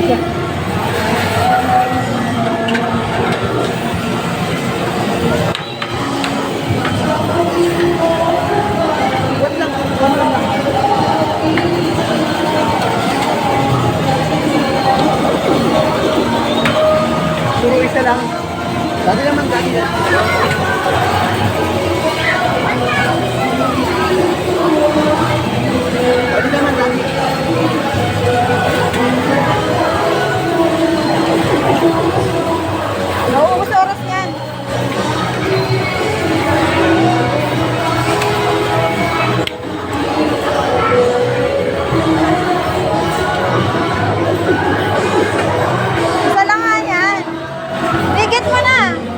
Siya. Puro isa lang. Dati naman, dati lang. 娜